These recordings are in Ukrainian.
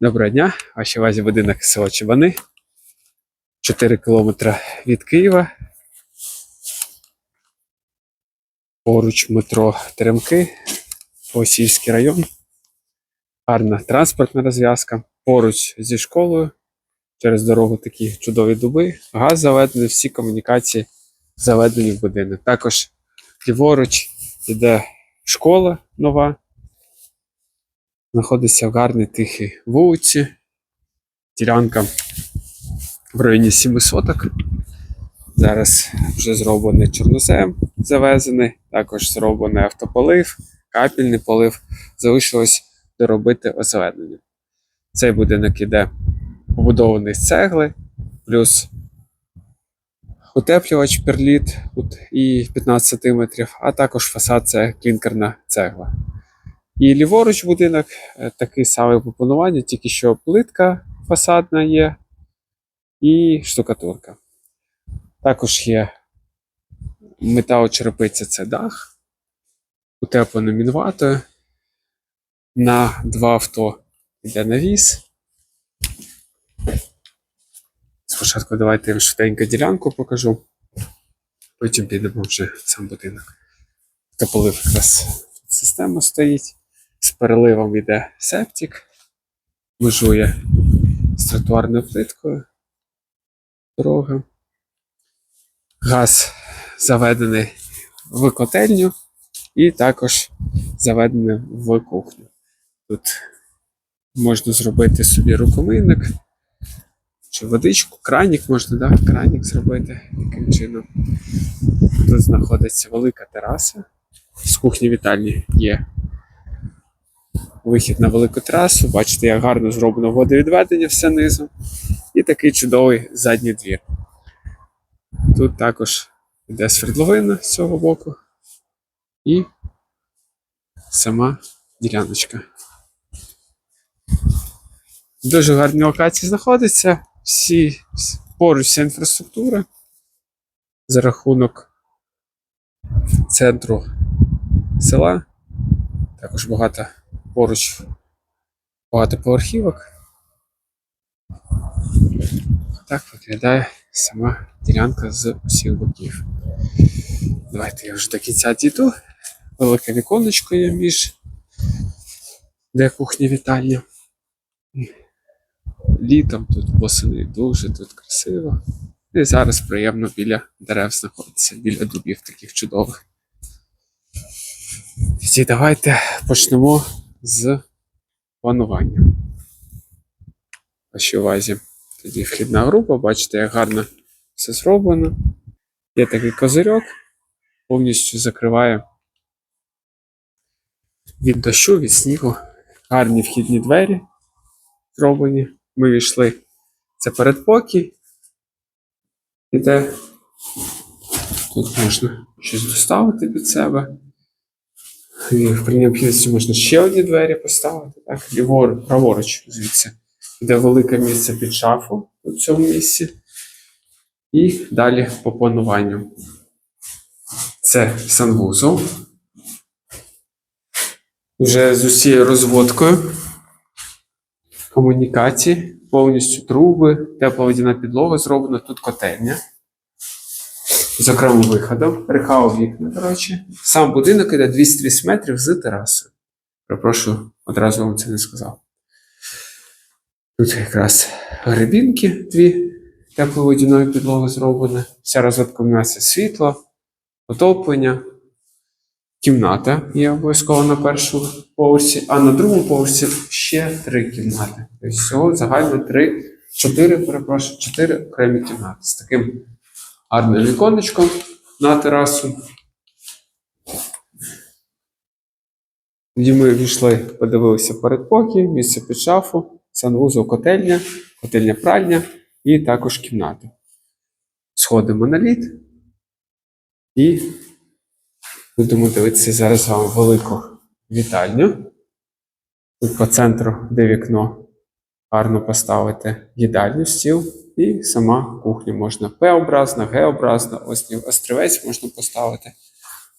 Доброго дня, вашій увазі будинок село Чебани. 4 кілометри від Києва. Поруч метро Теремки, Осільський район. Гарна транспортна розв'язка. Поруч зі школою. Через дорогу такі чудові дуби. Газ заведений, всі комунікації заведені в будинок. Також ліворуч іде школа нова знаходиться в гарній тихій вулиці. Ділянка в районі 7 соток. Зараз вже зроблений чорнозем завезений, також зроблений автополив, капельний полив. Залишилось доробити озеленення. Цей будинок іде побудований з цегли, плюс утеплювач перліт і 15 см, а також фасад це клінкерна цегла. І ліворуч будинок е, такий самий пропонування, тільки що плитка фасадна є і штукатурка. Також є металочерепиця це дах, утеплено мінватою. На два авто йде навіс. Спочатку давайте я швиденько ділянку покажу, потім підемо вже в сам будинок. Тополив якраз система стоїть. З переливом йде септик, межує з тротуарною плиткою. Дорога. Газ заведений в котельню і також заведений в кухню. Тут можна зробити собі рукомийник чи водичку, кранік можна, да? кранік зробити таким чином. Тут знаходиться велика тераса. З кухні вітальні є вихід на велику трасу. Бачите, як гарно зроблено водовідведення все низом. І такий чудовий задній двір. Тут також йде свердловина з цього боку. І сама діляночка. Дуже гарні локації знаходиться. Всі поруч вся інфраструктура за рахунок центру села. Також багато поруч багатоповерхівок. Так виглядає сама ділянка з усіх боків. Давайте я вже до кінця дійду. Велике віконечко є між де кухня вітальня. Літом тут восени дуже тут красиво. І зараз приємно біля дерев знаходиться, біля дубів таких чудових. І давайте почнемо з планування. Вашій увазі. Тоді вхідна група, бачите, як гарно все зроблено. Є такий козирьок, повністю закриває від дощу, від снігу. Гарні вхідні двері зроблені. Ми війшли. Це передпокій. Іде. Тут можна щось доставити під себе. І при необхідності можна ще одні двері поставити, так, ліворуч, праворуч звідси. Де велике місце під шафу у цьому місці. І далі по плануванню. Це санвузол. Вже з усією розводкою комунікації, повністю труби, тепла водяна підлога зроблена, тут котельня з окремим виходом. Рехау вікна, речі. Сам будинок іде 230 метрів з терасою. Перепрошую, одразу вам це не сказав. Тут якраз грибінки дві тепловодяної підлоги зроблені. Вся розвитка м'яса світло, отоплення. Кімната є обов'язково на першому поверсі, а на другому поверсі ще три кімнати. Тобто всього загально три, чотири, перепрошую, чотири окремі кімнати з таким гарним віконечком на терасу. Тоді ми війшли, подивилися передпокій, місце під шафу, санвузол, котельня, котельня пральня і також кімнати. Сходимо на лід і будемо дивитися зараз з вами велику вітальню. Тут по центру, де вікно, гарно поставити їдальню, стіл і сама кухня можна П-образна, Г-образна, ось острівець можна поставити.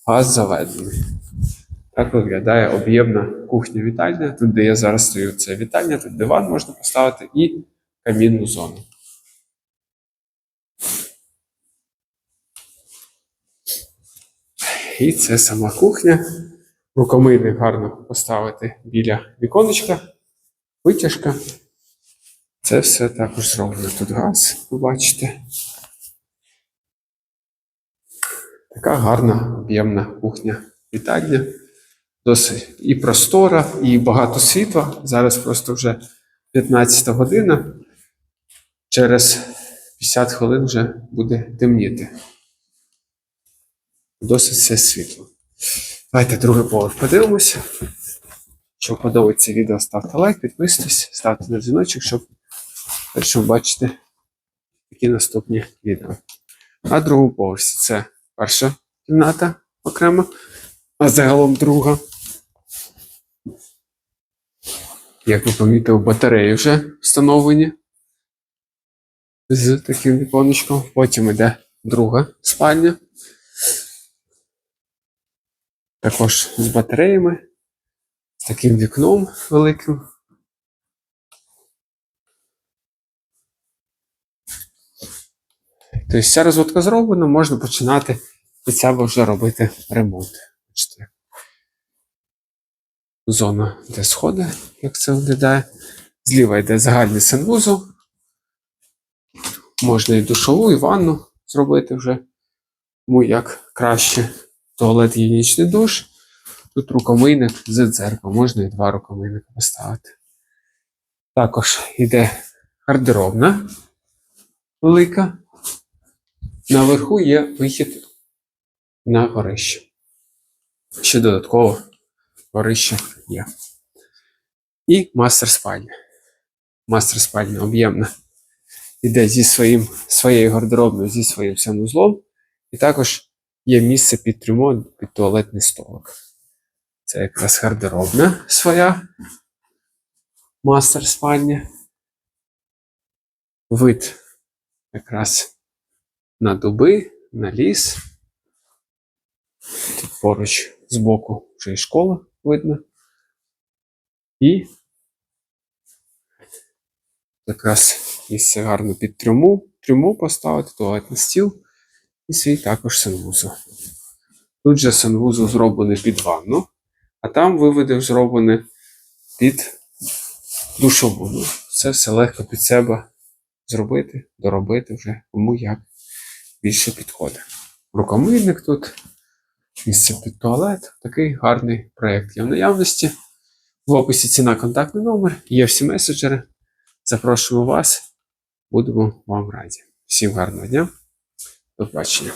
Газ заведений. Так виглядає об'ємна кухня-вітальня. Тут, де я зараз стою, це вітальня, тут диван можна поставити і камінну зону. І це сама кухня. Рукомийник гарно поставити біля віконечка, витяжка. Це все також зроблено. Тут газ, ви бачите. Така гарна об'ємна кухня вітальня. Досить і простора, і багато світла. Зараз просто вже 15 година. Через 50 хвилин вже буде темніти. Досить все світло. Давайте другий поверх подивимося. Якщо подобається відео, ставте лайк, підписуйтесь, ставте на дзвіночок, щоб першим бачити такі наступні відео. На другому поверсі це перша кімната окремо, а загалом друга. Як ви помітили, батареї вже встановлені з таким віконечком. Потім йде друга спальня. Також з батареями, з таким вікном великим. Тобто вся розводка зроблена, можна починати від себе вже робити ремонт. Бачите. Зона, де сходи, як це виглядає. Зліва йде загальний санвузол. Можна і душову, і ванну зробити вже. Тому як краще. Туалет гігієнічний душ. Тут рукомийник з дзеркалом. Можна і два рукомийника поставити. Також йде гардеробна велика. Наверху є вихід на горище. Ще додатково горище є. І мастер спальня. Мастер спальня об'ємна. Іде зі своїм, своєю гардеробною, зі своїм санузлом. І також є місце під трюмо, під туалетний столик. Це якраз гардеробна своя. Мастер спальня. Вид якраз на дуби, на ліс. Тут поруч збоку вже і школа видно. І якраз місце гарно під трюму, трюму поставити, туалетний стіл і свій також санвузол. Тут же санвузол зроблений під ванну, а там виведи зроблений під душову. Це все легко під себе зробити, доробити вже кому як більше підходить. Рукомийник тут, місце під туалет. Такий гарний проєкт є в наявності. В описі ціна контактний номер, є всі меседжери. Запрошуємо вас, будемо вам раді. Всім гарного дня, до побачення.